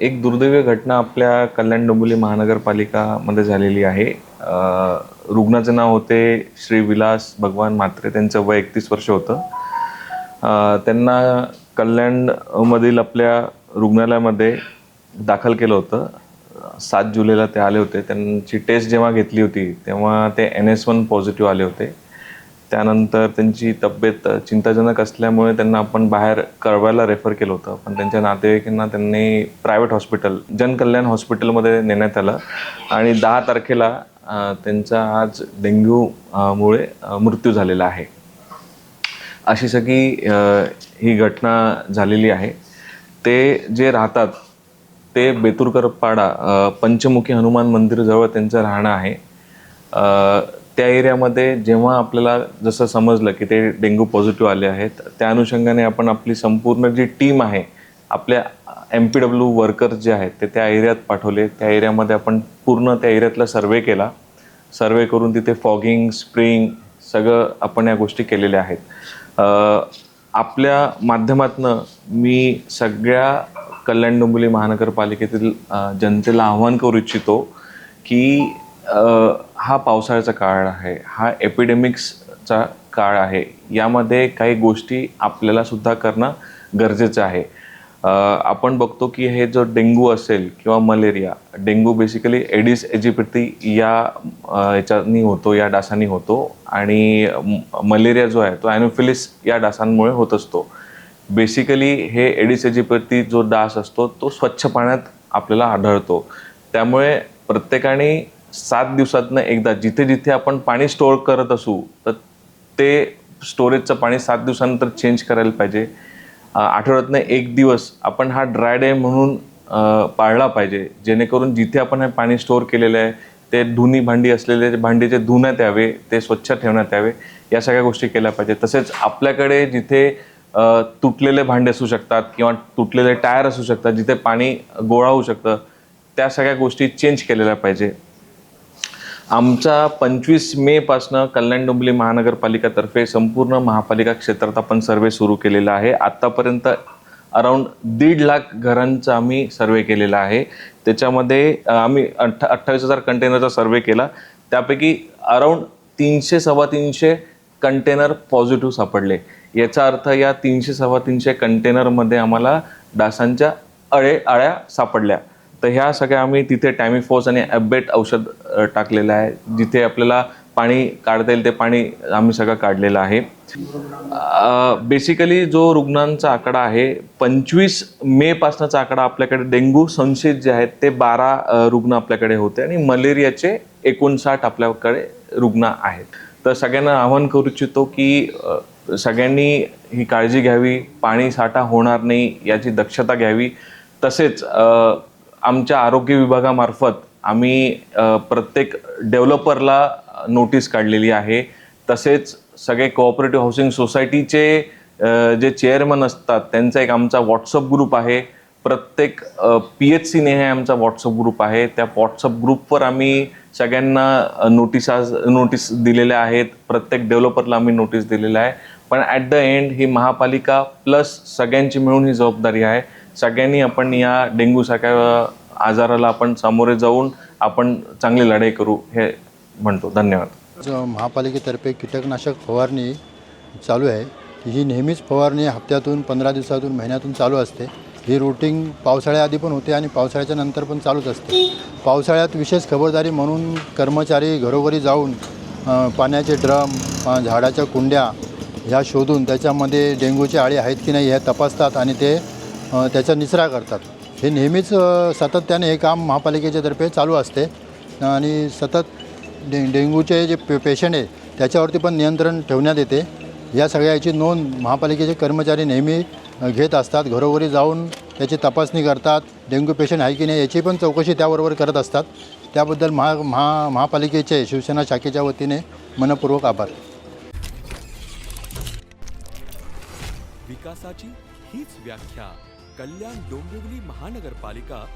एक दुर्दैवी घटना आपल्या कल्याण डोंबिवली महानगरपालिकामध्ये झालेली आहे. रुग्णाचे नाव होते श्री विलास भगवान म्हात्रे. त्यांचं वय एकतीस वर्ष होतं. त्यांना कल्याणमधील आपल्या रुग्णालयामध्ये दाखल केलं होतं. सात जुलैला ते आले होते. त्यांची टेस्ट जेव्हा घेतली होती तेव्हा ते एन एस वन पॉझिटिव्ह आले होते. त्यानंतर त्यांची तब्येत चिंताजनक असल्यामुळे त्यांना आपण बाहेर कळवायला रेफर केलं होतं. पण त्यांच्या नातेवाईकांना त्यांनी प्रायव्हेट हॉस्पिटल जनकल्याण हॉस्पिटलमध्ये नेण्यात आलं. आणि दहा तारखेला त्यांचा आज डेंग्यू मुळे मृत्यू झालेला आहे. अशी सगळी ही घटना झालेली आहे. ते जे राहतात ते बेतुरकर पाडा पंचमुखी हनुमान मंदिरजवळ त्यांचं राहणं आहे. त्या एरियामध्ये जेव्हा आपल्याला जसं समजलं की ते डेंग्यू पॉझिटिव्ह आले आहेत त्या अनुषंगाने आपण आपली संपूर्ण जी टीम आहे आपल्या एम पी डब्ल्यू वर्कर जे आहेत ते त्या एरियात पाठवले. त्या एरियामध्ये आपण पूर्ण त्या एरियातला सर्वे केला. सर्वे करून तिथे फॉगिंग स्प्रिंग सगळं आपण या गोष्टी केलेल्या आहेत. आपल्या माध्यमातनं मी सगळ्या कल्याण डोंबिवली महानगरपालिकेतील जनतेला आव्हान करू इच्छितो की हा पावसाळ्याचा काळ आहे हा एपिडेमिक्सचा काळ आहे यामध्ये काही गोष्टी आपल्याला सुद्धा करणं गरजेचं आहे. आपण बघतो की हे जो डेंग्यू असेल किंवा malaria dengue basically Aedes aegypti या याच्यानी होतो या डासांनी होतो आणि मलेरिया जो आहे तो ॲनोफिलिस या डासांमुळे होत असतो. बेसिकली हे एडिस एजिप्टी जो डास असतो तो स्वच्छ पाण्यात आपल्याला आढळतो. त्यामुळे प्रत्येकाने सात दिवसातनं एकदा जिथे जिथे आपण पाणी स्टोअर करत असू तर ते स्टोरेजचं पाणी सात दिवसानंतर चेंज करायला पाहिजे. आठवड्यातनं एक दिवस आपण हा ड्राय डे म्हणून पाळला पाहिजे. जेणेकरून जिथे आपण हे पाणी स्टोअर केलेलं आहे ते धुनी भांडी असलेले भांडी जे धुण्यात यावे ते स्वच्छ ठेवण्यात यावे या सगळ्या गोष्टी केल्या पाहिजे. तसेच आपल्याकडे जिथे तुटलेले भांडे असू शकतात किंवा तुटलेले टायर असू शकतात जिथे पाणी गोळा होऊ शकतं त्या सगळ्या गोष्टी चेंज केलेल्या पाहिजे. आमचा पंचवीस मे पासनं कल्याण डोंबिवली महानगरपालिकातर्फे संपूर्ण महापालिका क्षेत्रात आपण सर्वे सुरू केलेला आहे. आत्तापर्यंत अराऊंड दीड लाख घरांचा आम्ही सर्वे केलेला आहे. त्याच्यामध्ये आम्ही अठ्ठा अठ्ठावीस हजार कंटेनरचा सर्वे केला. त्यापैकी अराऊंड तीनशे सव्वा तीनशे कंटेनर पॉझिटिव्ह सापडले. याचा अर्थ या तीनशे सव्वा तीनशे कंटेनरमध्ये आम्हाला डासांच्या अळे अळ्या सापडल्या. तर ह्या सगळ्या आम्ही तिथे टॅमिफोस आणि ॲबेट औषध टाकलेलं आहे. जिथे आपल्याला पाणी काढता येईल ते पाणी आम्ही सगळं काढलेलं आहे. बेसिकली जो रुग्णांचा आकडा आहे पंचवीस मेपासनाचा आकडा आपल्याकडे डेंग्यू संशयित जे आहेत ते बारा रुग्ण आपल्याकडे होते आणि मलेरियाचे एकोणसाठ आपल्याकडे रुग्ण आहेत. तर सगळ्यांना आवाहन करू इच्छितो की सगळ्यांनी ही काळजी घ्यावी पाणी साठा होणार नाही याची दक्षता घ्यावी. तसेच आमच्या आरोग्य विभागामार्फत आम्ही प्रत्येक डेव्हलपरला नोटीस काढलेली आहे. तसेच सगळे कोऑपरेटिव्ह हाऊसिंग सोसायटीचे जे चेअरमन असतात त्यांचा एक आमचा व्हॉट्सअप ग्रुप आहे. प्रत्येक पी एच सीने हे आमचा व्हॉट्सअप ग्रुप आहे. त्या व्हॉट्सअप ग्रुपवर आम्ही सगळ्यांना नोटिसा नोटीस दिलेल्या आहेत. प्रत्येक डेव्हलपरला आम्ही नोटीस दिलेल्या आहे. पण ॲट द एंड ही महापालिका प्लस सगळ्यांची मिळून ही जबाबदारी आहे. सगळ्यांनी आपण या डेंग्यूसारख्या आजाराला आपण सामोरे जाऊन आपण चांगली लढाई करू हे म्हणतो. धन्यवाद. महापालिकेतर्फे कीटकनाशक फवारणी चालू आहे ही नेहमीच फवारणी हप्त्यातून पंधरा दिवसातून महिन्यातून चालू असते. ही रुटीन पावसाळ्याआधी पण होते आणि पावसाळ्याच्या नंतर पण चालूच असते. पावसाळ्यात विशेष खबरदारी म्हणून कर्मचारी घरोघरी जाऊन पाण्याचे ड्रम झाडाच्या कुंड्या ह्या शोधून त्याच्यामध्ये डेंग्यूची आळी आहेत की नाही हे तपासतात आणि ते त्याचा निचरा करतात. हे नेहमीच सातत्याने हे काम महापालिकेच्या तर्फे चालू असते. आणि सतत डे डेंग्यूचे जे पे पेशंट आहे त्याच्यावरती पण नियंत्रण ठेवण्यात येते. या सगळ्याची नोंद महापालिकेचे कर्मचारी नेहमी घेत असतात. घरोघरी जाऊन त्याची तपासणी करतात. डेंग्यू पेशंट आहे की नाही याची पण चौकशी त्याबरोबर करत असतात. त्याबद्दल महा महा महापालिकेचे शिवसेना शाखेच्या वतीने मनपूर्वक आभार. विकासाची हीच व्याख्या. कल्याण डोंबिवली महानगरपालिका